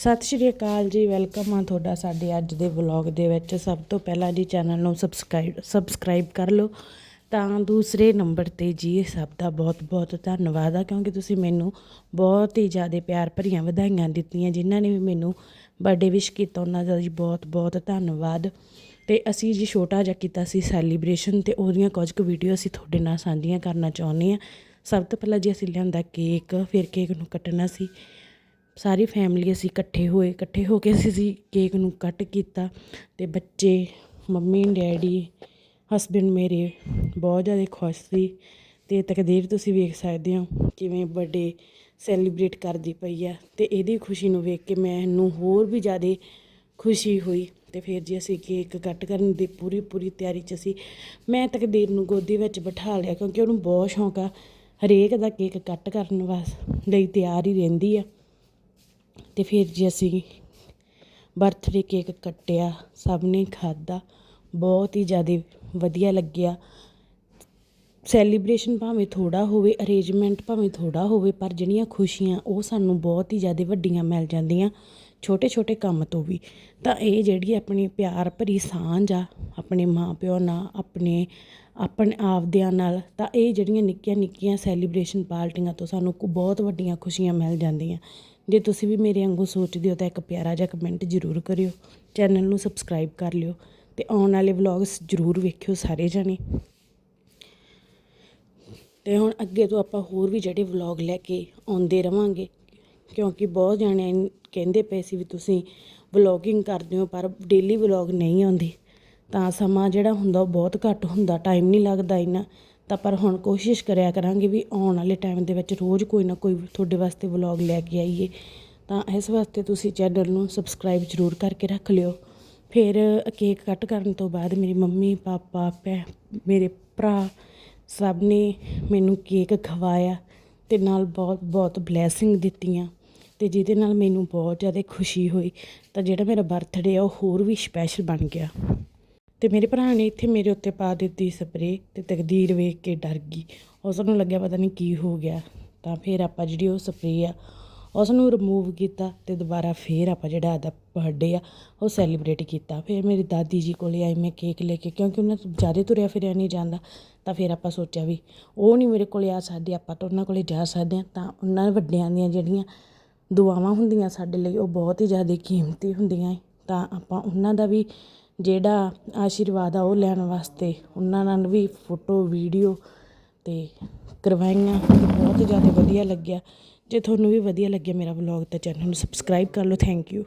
ਸਤਿ ਸ਼੍ਰੀ ਅਕਾਲ ਜੀ, ਵੈਲਕਮ ਆ ਤੁਹਾਡਾ ਸਾਡੇ ਅੱਜ ਦੇ ਵਲੌਗ ਦੇ ਵਿੱਚ। ਸਭ ਤੋਂ ਪਹਿਲਾਂ ਜੀ ਚੈਨਲ ਨੂੰ ਸਬਸਕ੍ਰਾਈਬ ਸਬਸਕ੍ਰਾਈਬ ਕਰ ਲਓ। ਤਾਂ ਦੂਸਰੇ ਨੰਬਰ ਤੇ ਜੀ ਸਭ ਦਾ ਬਹੁਤ ਬਹੁਤ ਧੰਨਵਾਦ ਆ, ਕਿਉਂਕਿ ਤੁਸੀਂ ਮੈਨੂੰ ਬਹੁਤ ਹੀ ਜ਼ਿਆਦਾ ਪਿਆਰ ਭਰੀਆਂ ਵਧਾਈਆਂ ਦਿੱਤੀਆਂ, ਜਿਨ੍ਹਾਂ ਨੇ ਵੀ ਮੈਨੂੰ ਬਰਥਡੇ ਵਿਸ਼ ਕੀਤਾ, ਉਹਨਾਂ ਦਾ ਜੀ ਬਹੁਤ ਬਹੁਤ ਧੰਨਵਾਦ। ਤੇ ਅਸੀਂ ਜੀ ਛੋਟਾ ਜਿਹਾ ਕੀਤਾ ਸੀ ਸੈਲੀਬ੍ਰੇਸ਼ਨ ਤੇ ਉਹਦੀਆਂ ਕੁਝ ਕੁ ਵੀਡੀਓ ਅਸੀਂ ਤੁਹਾਡੇ ਨਾਲ ਸਾਂਝੀਆਂ ਕਰਨਾ ਚਾਹੁੰਦੇ ਆ ਸਭ ਤੋਂ ਪਹਿਲਾਂ ਜੀ ਅਸੀਂ ਲਿਆਂਦਾ ਕੇਕ, ਫਿਰ ਕੇਕ ਨੂੰ ਕੱਟਣਾ ਸੀ। ਸਾਰੀ ਫੈਮਿਲੀ ਅਸੀਂ ਇਕੱਠੇ ਹੋਏ, ਇਕੱਠੇ ਹੋ ਕੇ ਅਸੀਂ ਅਸੀਂ ਕੇਕ ਨੂੰ ਕੱਟ ਕੀਤਾ ਅਤੇ ਬੱਚੇ, ਮੰਮੀ, ਡੈਡੀ ਹਸਬੈਂਡ ਮੇਰੇ ਬਹੁਤ ਜ਼ਿਆਦਾ ਖੁਸ਼ ਸੀ ਅਤੇ ਤਕਦੀਰ ਤੁਸੀਂ ਵੇਖ ਸਕਦੇ ਹੋ ਕਿਵੇਂ ਬਰਡੇ ਸੈਲੀਬ੍ਰੇਟ ਕਰਦੀ ਪਈ ਆ ਅਤੇ ਇਹਦੀ ਖੁਸ਼ੀ ਨੂੰ ਵੇਖ ਕੇ ਮੈਨੂੰ ਹੋਰ ਵੀ ਜ਼ਿਆਦਾ ਖੁਸ਼ੀ ਹੋਈ ਤੇ ਫਿਰ ਜੀ ਅਸੀਂ ਕੇਕ ਕੱਟ ਕਰਨ ਦੀ ਪੂਰੀ ਪੂਰੀ ਤਿਆਰੀ 'ਚ ਸੀ ਮੈਂ ਤਕਦੀਰ ਨੂੰ ਗੋਦੀ ਵਿੱਚ ਬਿਠਾ ਲਿਆ ਕਿਉਂਕਿ ਉਹਨੂੰ ਬਹੁਤ ਸ਼ੌਂਕ ਆ ਹਰੇਕ ਦਾ ਕੇਕ ਕੱਟ ਕਰਨ ਵਾਸਤੇ ਲਈ ਤਿਆਰ ਹੀ ਰਹਿੰਦੀ ਆ। ਤੇ ਫਿਰ ਜੀ ਅਸੀਂ ਬਰਥਡੇ ਕੇਕ ਕੱਟਿਆ, ਸਭ ਨੇ ਖਾਧਾ, ਬਹੁਤ ਹੀ ਜ਼ਿਆਦਾ ਵਧੀਆ ਲੱਗਿਆ। ਸੈਲੀਬ੍ਰੇਸ਼ਨ ਭਾਵੇਂ ਥੋੜਾ ਹੋਵੇ ਅਰੇਂਜਮੈਂਟ ਭਾਵੇਂ ਥੋੜਾ ਹੋਵੇ, ਪਰ ਜਿਹੜੀਆਂ ਖੁਸ਼ੀਆਂ, ਉਹ ਸਾਨੂੰ ਬਹੁਤ ਹੀ ਜ਼ਿਆਦਾ ਵੱਡੀਆਂ ਮਿਲ ਜਾਂਦੀਆਂ ਛੋਟੇ ਛੋਟੇ ਕੰਮ ਤੋਂ ਵੀ। ਤਾਂ ਇਹ ਜਿਹੜੀ ਆਪਣੀ ਪਿਆਰ ਭਰੀ ਸਾਂਝ ਆ, ਆਪਣੇ ਮਾਪਿਓ ਨਾਲ, ਆਪਣੇ ਆਪਣੇ ਆਪਦਿਆਂ ਨਾਲ, ਤਾਂ ਇਹ ਜਿਹੜੀਆਂ ਨਿੱਕੀਆਂ ਨਿੱਕੀਆਂ ਸੈਲੀਬ੍ਰੇਸ਼ਨ ਪਾਰਟੀਆਂ ਤੋਂ ਸਾਨੂੰ ਬਹੁਤ ਵੱਡੀਆਂ ਖੁਸ਼ੀਆਂ ਮਿਲ ਜਾਂਦੀਆਂ। ਜੇ ਤੁਸੀਂ ਵੀ ਮੇਰੇ ਵਾਂਗੂ ਸੋਚਦੇ ਹੋ ਤਾਂ ਇੱਕ ਪਿਆਰਾ ਜਿਹਾ ਕਮੈਂਟ ਜ਼ਰੂਰ ਕਰਿਓ ਚੈਨਲ ਨੂੰ ਸਬਸਕ੍ਰਾਈਬ ਕਰ ਲਿਓ ਤੇ ਆਉਣ ਵਾਲੇ ਵਲੌਗਸ ਜ਼ਰੂਰ ਵੇਖਿਓ ਸਾਰੇ ਜਣੇ। ਤੇ ਹੁਣ ਅੱਗੇ ਤੋਂ ਆਪਾਂ ਹੋਰ ਵੀ ਜਿਹੜੇ ਵਲੌਗ ਲੈ ਕੇ ਆਉਂਦੇ ਰਵਾਂਗੇ, ਕਿਉਂਕਿ ਬਹੁਤ ਜਾਣੇ ਕਹਿੰਦੇ ਪਏ ਸੀ ਵੀ ਤੁਸੀਂ ਵਲੌਗਿੰਗ ਕਰਦੇ ਹੋ ਪਰ ਡੇਲੀ ਵਲੌਗ ਨਹੀਂ ਆਉਂਦੀ। ਤਾਂ ਸਮਾਂ ਜਿਹੜਾ ਹੁੰਦਾ ਉਹ ਬਹੁਤ ਘੱਟ ਹੁੰਦਾ ਟਾਈਮ ਨਹੀਂ ਲੱਗਦਾ ਇੰਨਾ। ਤਾਂ ਪਰ ਹੁਣ ਕੋਸ਼ਿਸ਼ ਕਰਿਆ ਕਰਾਂਗੇ ਵੀ ਆਉਣ ਵਾਲੇ ਟਾਈਮ ਦੇ ਵਿੱਚ ਰੋਜ਼ ਕੋਈ ਨਾ ਕੋਈ ਤੁਹਾਡੇ ਵਾਸਤੇ ਵਲੌਗ ਲੈ ਕੇ ਆਈਏ। ਤਾਂ ਇਸ ਵਾਸਤੇ ਤੁਸੀਂ ਚੈਨਲ ਨੂੰ ਸਬਸਕ੍ਰਾਈਬ ਜ਼ਰੂਰ ਕਰਕੇ ਰੱਖ ਲਿਓ। ਫਿਰ ਕੇਕ ਕੱਟ ਕਰਨ ਤੋਂ ਬਾਅਦ ਮੇਰੀ ਮੰਮੀ, ਪਾਪਾ ਭੈ ਮੇਰੇ ਭਰਾ ਸਭ ਨੇ ਮੈਨੂੰ ਕੇਕ ਖਵਾਇਆ ਤੇ ਨਾਲ ਬਹੁਤ ਬਹੁਤ ਬਲੇਸਿੰਗ ਦਿੱਤੀਆਂ ਤੇ ਜਿਹਦੇ ਨਾਲ ਮੈਨੂੰ ਬਹੁਤ ਜ਼ਿਆਦਾ ਖੁਸ਼ੀ ਹੋਈ। ਤਾਂ ਜਿਹੜਾ ਮੇਰਾ ਬਰਥਡੇ ਆ, ਉਹ ਹੋਰ ਵੀ ਸਪੈਸ਼ਲ ਬਣ ਗਿਆ। ਤੇ ਮੇਰੇ ਭਰਾ ਨੇ ਇੱਥੇ ਮੇਰੇ ਉੱਤੇ ਪਾ ਦਿੱਤੀ ਸਪਰੇ ਤੇ ਤਕਦੀਰ ਵੇਖ ਕੇ ਡਰ ਗਈ। ਉਸ ਨੂੰ ਲੱਗਿਆ ਪਤਾ ਨਹੀਂ ਕੀ ਹੋ ਗਿਆ। ਤਾਂ ਫਿਰ ਆਪਾਂ ਜਿਹੜੀ ਉਹ ਸਪਰੇ ਆ, ਉਸ ਨੂੰ ਰਿਮੂਵ ਕੀਤਾ ਤੇ ਦੁਬਾਰਾ ਫੇਰ ਆਪਾਂ ਜਿਹੜਾ ਆਦਾ ਬਰਥਡੇ ਆ, ਉਹ ਸੈਲੀਬ੍ਰੇਟ ਕੀਤਾ। ਫਿਰ ਮੇਰੀ ਦਾਦੀ ਜੀ ਕੋਲੇ ਆਈ, ਮੈਂ ਕੇਕ ਲੈ ਕੇ, ਕਿਉਂਕਿ ਉਹਨਾਂ ਤੋਂ ਜ਼ਿਆਦਾ ਤੁਰਿਆ ਫਿਰਿਆ ਨਹੀਂ ਜਾਂਦਾ, ਤਾਂ ਫਿਰ ਆਪਾਂ ਸੋਚਿਆ ਵੀ ਉਹ ਨਹੀਂ ਮੇਰੇ ਕੋਲੇ ਆ ਸਕਦੇ, ਆਪਾਂ ਤਾਂ ਉਹਨਾਂ ਕੋਲੇ ਜਾ ਸਕਦੇ ਹਾਂ। ਤਾਂ ਉਹਨਾਂ ਵੱਡਿਆਂ ਦੀਆਂ ਜਿਹੜੀਆਂ ਦੁਆਵਾਂ ਹੁੰਦੀਆਂ ਸਾਡੇ ਲਈ, ਉਹ ਬਹੁਤ ਹੀ ਜ਼ਿਆਦਾ ਕੀਮਤੀ ਹੁੰਦੀਆਂ ਏ। ਤਾਂ ਆਪਾਂ ਉਹਨਾਂ ਦਾ ਵੀ ਜਿਹੜਾ ਆਸ਼ੀਰਵਾਦ ਆ ਉਹ ਲੈਣ ਵਾਸਤੇ ਉਹਨਾਂ ਨਾਲ ਵੀ ਫੋਟੋ, ਵੀਡੀਓ ਅਤੇ ਕਰਵਾਈਆਂ। ਬਹੁਤ ਜ਼ਿਆਦਾ ਵਧੀਆ ਲੱਗਿਆ। ਜੇ ਤੁਹਾਨੂੰ ਵੀ ਵਧੀਆ ਲੱਗਿਆ ਮੇਰਾ ਵਲੋਗ ਤਾਂ ਚੈਨਲ ਨੂੰ ਸਬਸਕ੍ਰਾਈਬ ਕਰ ਲਓ। Thank you